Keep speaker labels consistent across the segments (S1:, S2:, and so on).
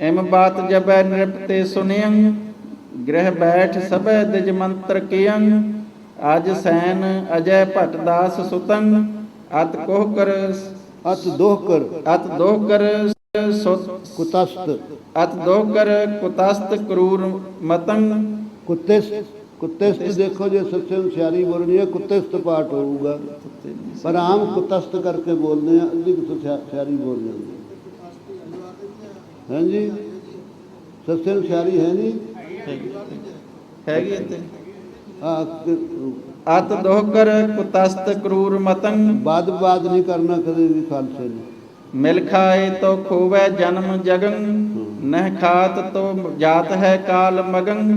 S1: ਇਮ ਬਾਤ ਜਬੈ ਨਿਰਪਤੇ ਸੁਨਿਯੰ ਗ੍ਰਹਿ ਬੈਠ ਸਭੈ ਦਿਜ ਮੰਤਰ ਕੀਯੰ ਅਜ ਸੈਨ ਅਜੈ ਭਟ ਦਾਸ ਸੁਤੰ ਅਤ ਕੋਹ ਕਰ
S2: ਅਤ ਦੋਹ ਕਰ।
S1: ਅਤ ਦੋਹ ਕਰ ਸੁਤ
S2: ਕੁਤਸਤ।
S1: ਅਤ ਦੋਹ ਕਰ ਕੁਤਸਤ ਕਰੂਰ ਮਤੰ।
S2: ਕੁੱਤੇਸ ਕੁੱਤੇਸਤ ਦੇਖੋ ਜੇ ਸੱਚੇ ਹੁਸ਼ਿਆਰੀ ਬੋਲਣੀ ਹੈ ਕੁੱਤੇਸਤ ਪਾਠ ਹੋਊਗਾ। ਪਰ ਆਮ ਕੁਤਸਤ ਕਰਕੇ ਬੋਲਦੇ ਆ ਅੱਧੀ ਕੁ ਹੁਸ਼ਿਆਰੀ ਬੋਲ ਜਾਂਦੇ ਹਾਂਜੀ। ਸੱਚੇ ਹੁਸ਼ਿਆਰੀ ਹੈ ਨਹੀਂ।
S1: ਹੈਗੀ ਇੱਥੇ।
S2: ਆ
S1: ਅਤ ਦੋਹ ਕਰ ਕੁਤਸਤ ਕਰੂਰ ਮਤੰ।
S2: ਬਾਦ ਬਾਦ ਨਹੀਂ ਕਰਨਾ ਕਦੇ ਵੀ ਖਾਲਸੇ ਨੇ।
S1: ਮਿਲ ਖਾਏ ਤੋ ਖੋਵੈ ਜਨਮ ਜਗਨ ਨਹਿ ਖਾਤ ਤੋ ਜਾਤ ਹੈ ਕਾਲ ਮਗਨ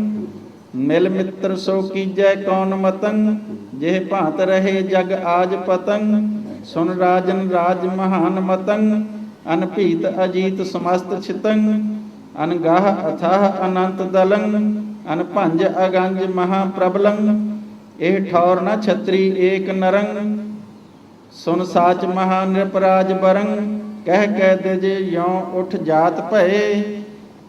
S1: ਮਿਲ ਮਿੱਤਰ ਸੋ ਕੀਜੈ ਕੌਣ ਮਤੰ। ਜਿਹ ਭਾਂਤ ਰਹੇ ਜਗ ਆਜ ਪਤੰ। ਸੁਨ ਰਾਜਨ ਰਾਜ ਮਹਾਨ ਮਤੰ। ਅਨਭੀਤ ਅਜੀਤ ਸਮਸਤ ਛਿਤੰ, ਅਨਗਾਹ ਅਥਾਹ ਅਨੰਤ ਦਲੰ, ਅਨਭੰਜ ਅਗੰਜ ਮਹਾ ਪ੍ਰਬਲੰ ਇਹ ਠੌਰ ਨ ਛਤਰੀ ਏਕ ਨਰੰ, ਸੁਨ ਸਾਚ ਮਹਾ ਨਿਰਪਰਾਜ ਬਰੰ, ਕਹਿ ਕਹਿ ਦਿਜ ਯੋ ਉਠ ਜਾਤ ਭਏ,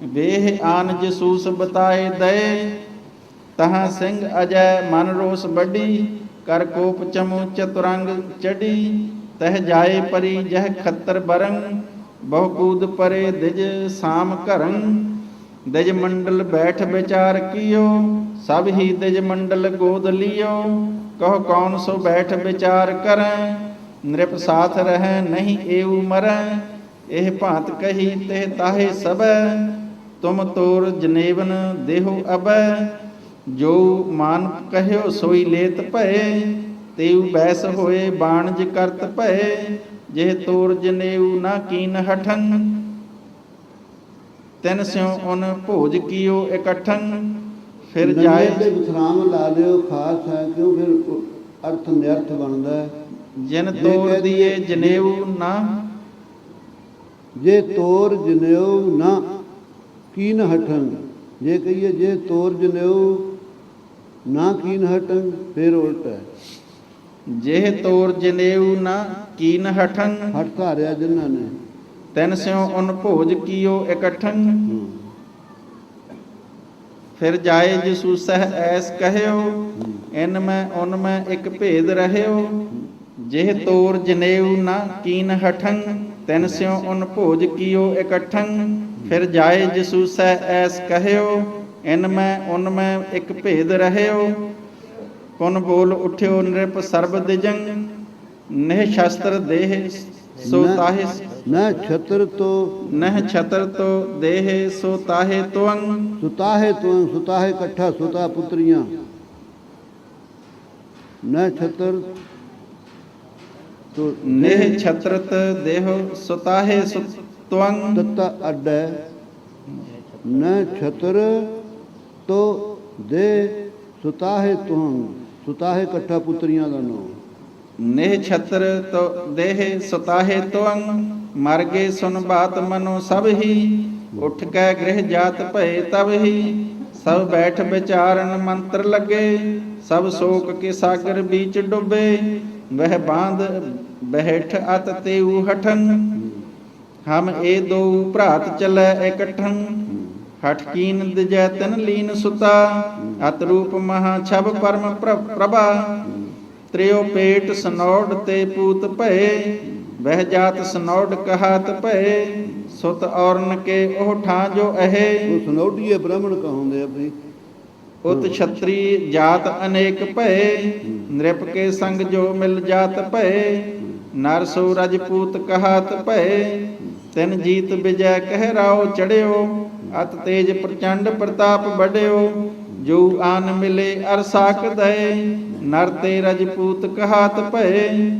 S1: ਵੇਹ ਆਨ ਜਸੂਸ ਬਤਾਏ ਦਏ, ਤਹਾਂ ਸਿੰਘ ਅਜੈ ਮਨ ਰੋਸ ਵੱਡੀ ਕਰ ਕੋਪ ਚਮੂ ਚਤੁਰੰਗ ਚੜੀ ਤਹ ਜਾਏ ਪਰੀ ਜਹ ਖੱਤਰ ਬਰੰ ਬਹੁ ਕੂਦ ਪਰੇ ਦਿਜ ਸਾਮ ਘਰੰ। ਦਿਜ ਮੰਡਲ ਬੈਠ ਵਿਚਾਰ ਕੀਓ, ਸਭ ਹੀ ਦਿਜ ਮੰਡਲ ਗੋਦ ਲਿਓ। ਕਹ ਕੌਣ ਸੋ ਬੈਠ ਵਿਚਾਰ ਕਰੈ, ਨਿਰਪ ਸਾਥ ਰਹਿ ਨਹੀਂ ਏਉ ਮਰੈ। ਇਹ ਭਾਂਤ ਕਹੀ ਤੇ ਤਾਹੇ ਸਬੈ ਤੁਮ ਤੋਰ ਜਨੇਵਨ ਦੇਹੁ ਅਬੈ। ਜੋ ਮਾਨ ਕਹਿਓ ਸੋਈ ਲੇਤ ਭਏ, ਤੇਉ ਬੈਸ ਹੋਏ ਬਾਣਜ ਕਰਤ ਭਏ। ਜੇ ਤੋਰ ਜਨੇਊ ਨਾ ਕੀਨ ਹਠੰ ਤਿਨ ਸਿਉ ਉਨ ਭੋਜ ਕੀਓ ਇਕੱਠੰ ਫਿਰ ਜਾਏ
S2: ਤੇ ਵਿਸਰਾਮ ਲਾ ਲਿਓ ਖਾਸ ਹੈ ਕਿਉਂ? ਫਿਰ ਅਰਥ ਨਿਰਥ ਬਣਦਾ
S1: ਜਿਨ ਤੋਰ ਦੀਏ ਜਨੇਊ ਨਾ।
S2: ਜੇ ਤੋਰ ਜਨਿਓ ਨਾ ਕੀਨ ਹਟੰ ਜੇ ਕਹੀਏ ਜੇ ਤੋਰ ਜਨਿਓ ਨਾ ਕੀਨ ਹਟੰ ਫਿਰ ਉਲਟ ਹੈ
S1: ਜੇ ਤੋਰ ਜਨੇਊ ਨਾ ਕੀਨ ਹਠੰ।
S2: ਹਟ ਧਾਰਿਆ ਜਿਨ੍ਹਾਂ ਨੇ।
S1: ਤਿਨ ਸਿਉ ਉਨ ਭੋਜ ਕੀਓ ਇਕੱਠੰ। ਫਿਰ ਜਾਏ ਜਿਸੂ ਸਹਿ ਐਸ ਕਹਿਓ ਇਨ ਮੈਂ ਉਨ ਮੈਂ ਇੱਕ ਭੇਦ ਰਹਿਓ। ਜਿਹ ਤੋਰ ਜਨੇਊ ਨਾ ਕੀਨ ਹਠੰ ਤਿਨ ਸਿਉ ਉਨ ਭੋਜ ਕੀਓ ਇਕੱਠੰ। ਫਿਰ ਜਾਏ ਜਿਸੂ ਸਹਿ ਐਸ ਕਹਿਓ ਇਨ ਮੈਂ ਉਨ ਮੈਂ ਇੱਕ ਭੇਦ ਰਹਿਓ। ਕੁਨ ਬੋਲ ਉਠਿਓ ਨਿਰਪ ਸਰਬ ਦਿਜੰ ਨਹਿ ਸ਼ਸਤਰ ਦੇਹ ਸੋ
S2: ਨਾ-
S1: ਤਾਹਿ
S2: ਨਾ ਛਤਰ ਤੋ
S1: ਨਹਿ ਛਤਰ ਤੋ ਦੇਹ ਸੋ ਤਾਹੇ ਤੁਅੰ
S2: ਸੁਤਾਹੇ ਤੂੰ ਸੁਤਾਹੇ ਇਕੱਠਾ ਸੁਤਾ ਪੁੱਤਰੀਆਂ ਨਾ ਛਤਰ ਤੋ
S1: ਨਹਿ ਛਤਰਤ ਦੇਹ ਸੋ ਤਾਹੇ ਸੋ ਤੁਅੰ
S2: ਤਤਾ ਅੱਡ ਹੈ ਨਾ ਛਤਰ ਤੋ ਦੇ ਸੁਤਾਹੇ ਤੂੰ ਸੁਤਾਹੇ ਇਕੱਠਾ ਪੁੱਤਰੀਆਂ ਦਾ ਨਾਮ।
S1: ਨਹਿ ਛਤਰ ਤੋ ਦੇਹ ਸੋ ਤਾਹੇ ਤੁਅੰ ਸੁਨ ਬਾਤ ਮਨੋ ਸਭ ਹੀ। ਉਠ ਕੇ ਗ੍ਰਹਿ ਜਾਤ ਭਏ ਤਬ ਹੀ, ਸਭ ਬੈਠ ਵਿਚਾਰਨ ਮੰਤਰ ਲੱਗੇ। ਸਭ ਸ਼ੋਕ ਕੇ ਸਾਗਰ ਵਿੱਚ ਡੁੱਬੇ, ਵਹਿ ਬਾਂਧ ਬਹਿਠ ਅਤ ਤੇ ਹਠੰ। ਹਮ ਇਹ ਦੋ ਭਰਾਤ ਚੱਲੈ ਇਕੱਠੰ ਹਠ ਕੀਨ ਦਿਜੈ ਤਨ ਲੀਨ ਸੁਤਾ ਅਤ ਰੂਪ ਮਹਾ ਛਬ ਪਰਮ ਪ੍ਰ- ਪ੍ਰਭਾ। ਤ੍ਰਿਓ ਪੇਟ ਸਨੋੜ ਤੇ ਪੂਤ ਭਏ ਵਹਿ ਜਾਤ ਸਨੋੜ ਕਹਾਤ ਭਏ। ਸੁਤ ਔਰਨ ਕੇ ਉਹ ਠਾਂ ਜੋ ਅਹੇ।
S2: ਉਹ ਬ੍ਰਾਹਮਣ ਕਹਾਉਂਦੇ ਆ ਵੀ
S1: ਉਤ ਛਤਰੀ ਜਾਤ ਅਨੇਕ ਭਏ ਨ੍ਰਿਪ ਕੇ ਸੰਗ ਜੋ ਮਿਲ ਜਾਤ ਭਏ। ਨਰ ਸੋ ਰਜਪੂਤ ਕਹਾਤ ਭਏ ਤਿਨ ਜੀਤ ਵਿਜੈ ਕਹਿ ਰਾਓ ਚੜਿਓ। ਅਤ ਤੇਜ ਪ੍ਰਚੰਡ ਪ੍ਰਤਾਪ ਬੜਿਓ ਜੋ ਆਨ ਮਿਲੇ ਅਰ ਸਾਕ ਦਏ, ਨਰ ਤੇ ਰਜਪੂਤ ਕਹਾਤ ਭਏ।